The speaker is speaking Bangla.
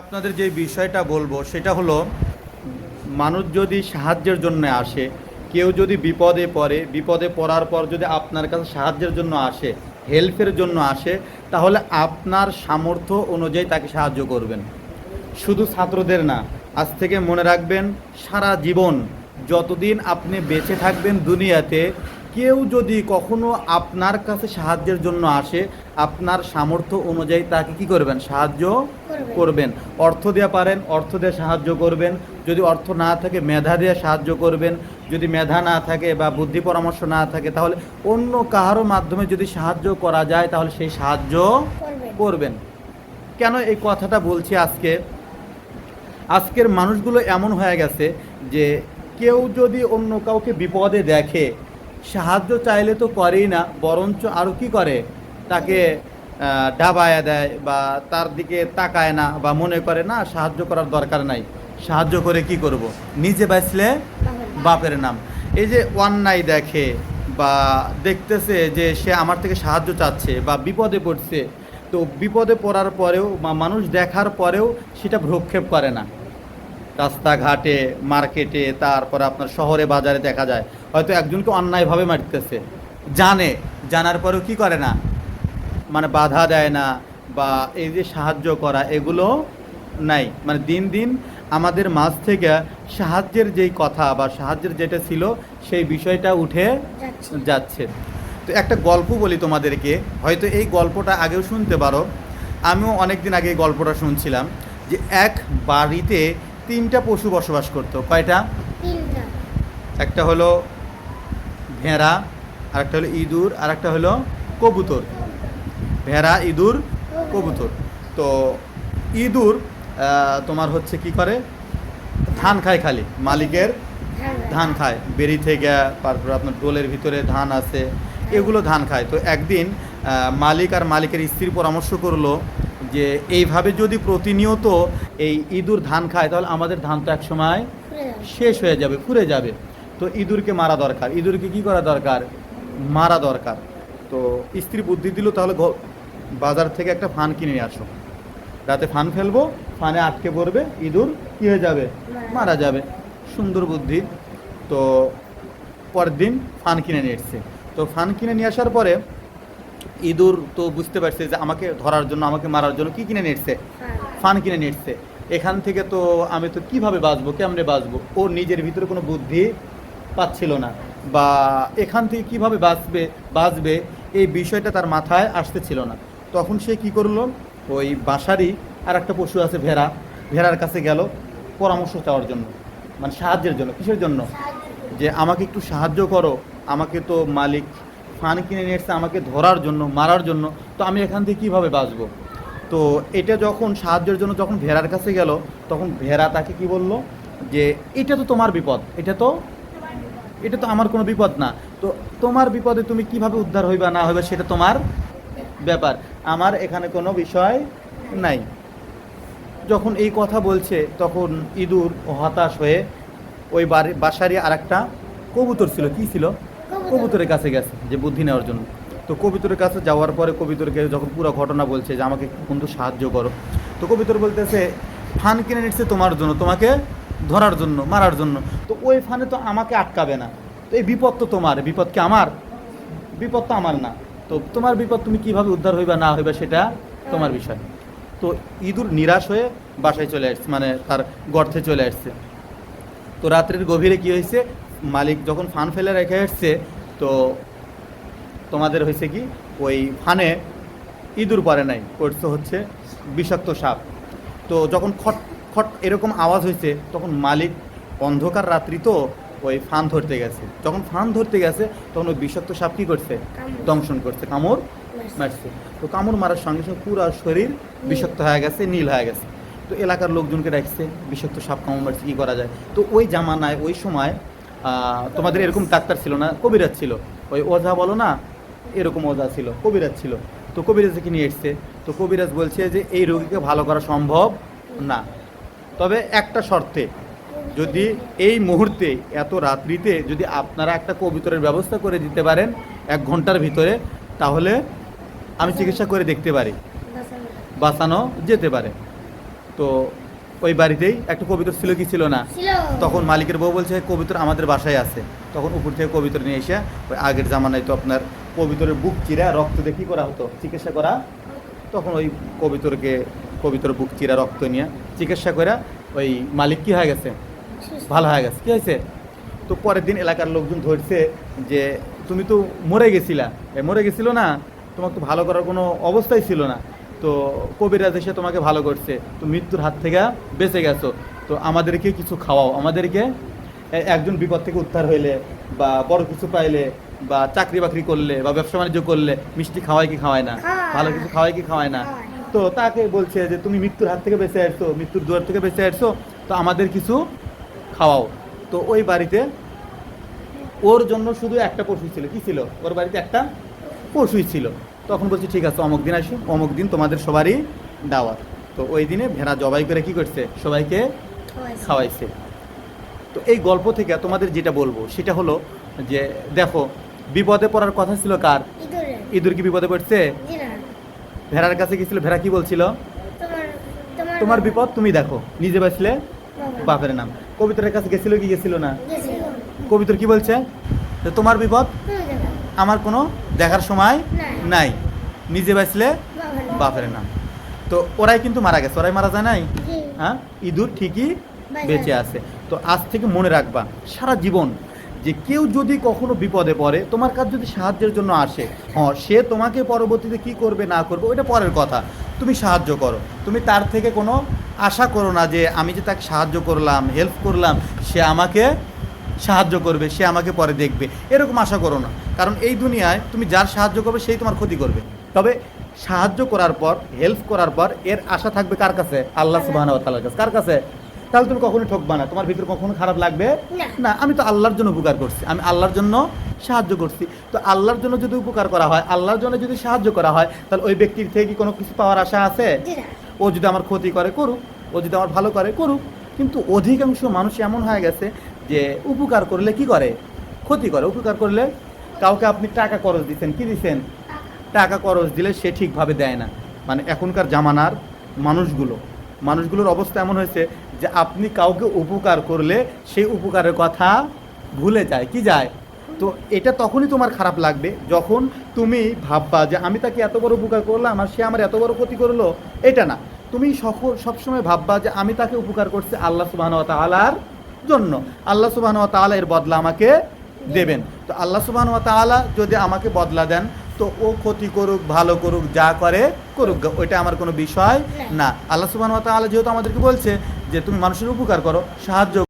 আপনাদের যে বিষয়টা বলব, সেটা হলো, মানুষ যদি সাহায্যের জন্য আসে, কেউ যদি বিপদে পড়ে, বিপদে পড়ার পর যদি আপনার কাছে সাহায্যের জন্য আসে, হেল্পের জন্য আসে, তাহলে আপনার সামর্থ্য অনুযায়ী তাকে সাহায্য করবেন। শুধু ছাত্রদের না, আজ থেকে মনে রাখবেন, সারা জীবন যতদিন আপনি বেঁচে থাকবেন দুনিয়াতে, কেউ যদি কখনো আপনার কাছে সাহায্যের জন্য আসে আপনার সামর্থ্য অনুযায়ী তাকে কি করবেন? সাহায্য করবেন। অর্থ দিয়ে পারেন অর্থ দিয়ে সাহায্য করবেন। যদি অর্থ না থাকে মেধা দিয়ে সাহায্য করবেন। যদি মেধা না থাকে বা বুদ্ধি পরামর্শ না থাকে তাহলে অন্য কাহারও মাধ্যমে যদি সাহায্য করা যায় তাহলে সেই সাহায্য করবেন। করবেন। কেন এই কথাটা বলছি আজকে? আজকের মানুষগুলো এমন হয়ে গেছে যে কেউ যদি অন্য কাউকে বিপদে দেখে সাহায্য চাইলে তো করেই না বরঞ্চ আরও কি করে? তাকে ডাবায়া দেয় বা তার দিকে তাকায় না বা মনে করে, না, সাহায্য করার দরকার নাই। সাহায্য করে কি করব? নিজে বাঁচলে বাপের নাম। এই যে অন্যায় দেখে বা দেখতেছে যে সে আমার থেকে সাহায্য চাচ্ছে বা বিপদে পড়ছে, তো বিপদে পড়ার পরেও বা মানুষ দেখার পরেও সেটা ভ্রক্ষেপ করে না। রাস্তাঘাটে, মার্কেটে, তারপর আপনার শহরে, বাজারে দেখা যায়। হয়তো একজনকে অন্যায়ভাবে মারতেছে। জানে, জানার পরেও কি করে না? মানে বাধা দেয় না বা এই যে সাহায্য করা এগুলো নাই। মানে দিন দিন আমাদের মাঝ থেকে সাহায্যের যেই কথা বা সাহায্যের যেটা ছিল সেই বিষয়টা উঠে যাচ্ছে। তো একটা গল্প বলি তোমাদেরকে। হয়তো এই গল্পটা আগেও শুনতে পারো। আমিও অনেক দিন আগে এই গল্পটা শুনছিলাম যে এক বাড়িতে তিনটা পশু বসবাস করতো। কয়টা? একটা হলো ভেড়া আরেকটা হলো ইঁদুর আর একটা হলো কবুতর। ভেড়া, ইঁদুর, কবুতর। তো ইঁদুর তোমার হচ্ছে কি করে? ধান খায় খালি। মালিকের ধান খায়। বেরি থেকে তারপর আপনার ডোলের ভিতরে ধান আছে, এগুলো ধান খায়। তো একদিন মালিক আর মালিকের স্ত্রীর পরামর্শ করল যে, এইভাবে যদি প্রতিনিয়ত এই ইঁদুর ধান খায়, তাহলে আমাদের ধান তো একসময় ঘুরে যাবে শেষ হয়ে যাবে ফুরে যাবে। তো ইঁদুরকে মারা দরকার। ইঁদুরকে কি করা দরকার? মারা দরকার। তো স্ত্রী বুদ্ধি দিল, তাহলে বাজার থেকে একটা ফান কিনে নিয়ে আসো। রাতে ফান ফেলব ফানে আটকে পড়বে ইঁদুর কি হয়ে যাবে? মারা যাবে। সুন্দর বুদ্ধি। তো পরের দিন ফান কিনে নিয়ে এসছে। তো ফান কিনে নিয়ে আসার পরে ইঁদুর তো বুঝতে পারছে যে আমাকে ধরার জন্য আমাকে মারার জন্য কি কিনে নিয়ে এসছে? ফান কিনে নিয়ে এসছে। এখান থেকে তো আমি তো কীভাবে বাঁচবো কেমনে বাঁচবো? ও নিজের ভিতরে কোনো বুদ্ধি পাচ্ছিল না। বা এখান থেকে কীভাবে বাঁচবে বাঁচবে এই বিষয়টা তার মাথায় আসতেছিল না। তখন সে কি করল? ওই বাসারই আর একটা পশু আছে ভেড়া। ভেড়ার কাছে গেল পরামর্শ চাওয়ার জন্য মানে সাহায্যের জন্য, কিসের জন্য? যে আমাকে একটু সাহায্য করো, আমাকে তো মালিক ফান কিনে নিয়ে এসছে, আমাকে ধরার জন্য, মারার জন্য, তো আমি এখান থেকে কীভাবে বাঁচবো? তো এটা যখন সাহায্যের জন্য যখন ভেড়ার কাছে গেল, তখন ভেড়া তাকে কি বলল? যে এটা তো তোমার বিপদ, এটা তো এটা তো আমার কোনো বিপদ না। তো তোমার বিপদে তুমি কীভাবে উদ্ধার হইবা, না হইবা, সেটা তোমার ব্যাপার। আমার এখানে কোনো বিষয় নাই। যখন এই কথা বলছে তখন ইঁদুর হতাশ হয়ে ওই বাড়ি বাসারই আর একটা কবুতর ছিল। কি ছিল? কবুতরের কাছে গেছে যে বুদ্ধি নেওয়ার জন্য। তো কবিতরের কাছে যাওয়ার পরে কবিতরকে যখন পুরো ঘটনা বলছে যে আমাকে কিন্তু সাহায্য করো। তো কবিতর বলতেছে ফান কিনে নিচ্ছে তোমার জন্য তোমাকে ধরার জন্য মারার জন্য। তো ওই ফানে তো আমাকে আটকাবে না। তো এই বিপদ তো তোমার বিপদ কি আমার? বিপদ তো আমার না। তো তোমার বিপদ তুমি কীভাবে উদ্ধার হইবা না হইবা সেটা তোমার বিষয়। তো ইঁদুর নিরাশ হয়ে বাসায় চলে আসছে মানে তার গর্তে চলে আসছে। তো রাত্রের গভীরে কি হয়েছে? মালিক যখন ফান ফেলে রেখে আসছে তো তোমাদের হয়েছে কি? ওই ফানে ইঁদুর পরে নাই পড়ছে হচ্ছে বিষাক্ত সাপ। তো যখন খট খট এরকম আওয়াজ হয়েছে তখন মালিক অন্ধকার রাত্রি তো ওই ফান ধরতে গেছে। যখন ফান ধরতে গেছে তখন ওই বিষাক্ত সাপ কী করছে? দংশন করছে। কামড় মারছে। তো কামড় মারার সঙ্গে সঙ্গে পুরো শরীর বিষাক্ত হয়ে গেছে নীল হয়ে গেছে। তো এলাকার লোকজনকে ডাকছে বিষাক্ত সাপ কামড় মারছে কী করা যায়? তো ওই জামানায় ওই সময় তোমাদের এরকম ডাক্তার ছিল না কবিরাজ ছিল। ওই ওঝা বলো না এরকম ওঝা ছিল কবিরাজ ছিল। তো কবিরাজকে নিয়ে এসছে। তো কবিরাজ বলছে যে এই রোগীকে ভালো করা সম্ভব না। তবে একটা শর্তে যদি এই মুহূর্তে এত রাত্রিতে যদি আপনারা একটা কবিতরের ব্যবস্থা করে দিতে পারেন এক ঘণ্টার ভিতরে তাহলে আমি চিকিৎসা করে দেখতে পারি। বাঁচানো যেতে পারে। তো ওই বাড়িতেই একটা কবিতর ছিল কি ছিল না? তখন মালিকের বউ বলছে কবিতর আমাদের বাসায় আছে। তখন উপর থেকে কবিতর নিয়ে এসে ওই আগের জামানায় তো আপনার কবিতরের বুক চিরা রক্ত দিয়ে কী করা হতো? চিকিৎসা করা? তখন ওই কবিতরকে কবিতর বুক চিরা রক্ত নিয়ে চিকিৎসা করে ওই মালিক কি হয়ে গেছে। ভালো হয়ে গেছে। কি হয়েছে? তো পরের দিন এলাকার লোকজন ধরছে যে তুমি তো মরে গেছিলা। এ মরে গেছিল না তোমার তো ভালো করার কোনো অবস্থাই ছিল না। তো কবিরাজ এসে তোমাকে ভালো করছে। তো মৃত্যুর হাত থেকে বেঁচে গেছো। তো আমাদেরকে কিছু খাওয়াও। আমাদেরকে একজন বিপদ থেকে উদ্ধার হইলে বা বড় কিছু পাইলে বা চাকরি বাকরি করলে বা ব্যবসা বাণিজ্য করলে মিষ্টি খাওয়ায় কি খাওয়ায় না? ভালো কিছু খাওয়ায় কি খাওয়ায় না? তো তাকে বলছে যে তুমি মৃত্যুর হাত থেকে বেঁচে আসছো মৃত্যুর দুয়ার থেকে বেঁচে আসছো। তো আমাদের কিছু খাওয়াও। তো ওই বাড়িতে ওর জন্য শুধু একটা পশু ছিল। কি ছিল? ওর বাড়িতে একটা পশুই ছিল। তখন বলছি ঠিক আছে অমুক দিন আসি অমুক দিন তোমাদের সবারই দাওয়াত। তো ওই দিনে ভেড়া জবাই করে কি করছে? সবাইকে খাওয়াইছে। তো এই গল্প থেকে তোমাদের যেটা বলব সেটা হলো যে দেখো বিপদে পড়ার কথা ছিল কার? ইঁদুর কি বিপদে পড়ছে? ভেড়ার কাছে গেছিল ভেড়া কি বলছিল? তোমার বিপদ তুমি দেখো নিজে বাঁচলে। বাপের নাম। কবিতরের কাছে গেছিল কি গেছিল না। কবিতর কি বলছে? যে তোমার বিপদ আমার কোনো দেখার সময় নাই। নিজে বাঁচলে। বাপের নাম। তো ওরাই কিন্তু মারা গেছে। ওরাই মারা যায় নাই? হ্যাঁ? ইঁদুর ঠিকই বেঁচে বেঁচে আছে। তো আজ থেকে মনে রাখবা সারা জীবন যে কেউ যদি কখনো বিপদে পড়ে তোমার কাছে যদি সাহায্যের জন্য আসে হ্যাঁ সে তোমাকে পরবর্তীতে কি করবে না করবে ওইটা পরের কথা। তুমি সাহায্য করো। তুমি তার থেকে কোনো আশা করো না যে আমি যে তাকে সাহায্য করলাম হেল্প করলাম সে আমাকে সাহায্য করবে সে আমাকে পরে দেখবে। এরকম আশা করো না। কারণ এই দুনিয়ায় তুমি যার সাহায্য করবে সেই তোমার ক্ষতি করবে। তবে সাহায্য করার পর হেল্প করার পর এর আশা থাকবে কার কাছে? আল্লাহ সুবাহ কাছে। কার কাছে? তাহলে তুমি কখনো ঠকবা না। তোমার ভিতরে কখনো খারাপ লাগবে? না। না আমি তো আল্লাহর জন্য উপকার করছি। আমি আল্লাহর জন্য সাহায্য করছি। তো আল্লাহর জন্য যদি উপকার করা হয় আল্লাহর জন্য যদি সাহায্য করা হয় তাহলে ওই ব্যক্তির থেকে কি কোনো কিছু পাওয়ার আশা আছে? ও যদি আমার ক্ষতি করে করুক। ও যদি আমার ভালো করে, করুক। কিন্তু অধিকাংশ মানুষ এমন হয়ে গেছে যে উপকার করলে কি করে? ক্ষতি করে। উপকার করলে কাউকে আপনি টাকা খরচ দিচ্ছেন। কি দিচ্ছেন? টাকা খরচ দিলে সে ঠিকভাবে দেয় না। মানে এখনকার জামানার মানুষগুলো। মানুষগুলোর অবস্থা এমন হয়েছে যে আপনি কাউকে উপকার করলে সেই উপকারের কথা ভুলে যায়। কি যায়? তো এটা তখনই তোমার খারাপ লাগবে। যখন তুমি ভাববা যে আমি তাকে এত বড় উপকার করলাম আর সে আমার এত বড় ক্ষতি করল, এটা না। তুমি সবসময় ভাববা যে আমি তাকে উপকার করছি আল্লাহ সুবাহ তালার জন্য। আল্লাহ সুবাহ তালা এর বদলা আমাকে দেবেন। তো আল্লাহ সুবাহ তালা যদি আমাকে বদলা দেন, তো ও ক্ষতি করুক, ভালো করুক, যা করে করুক, ওইটা আমার কোনো বিষয় না। আল্লাহ সুবাহ তালা যেহেতু আমাদেরকে বলছে যে তুমি মানুষের উপকার করো, সাহায্য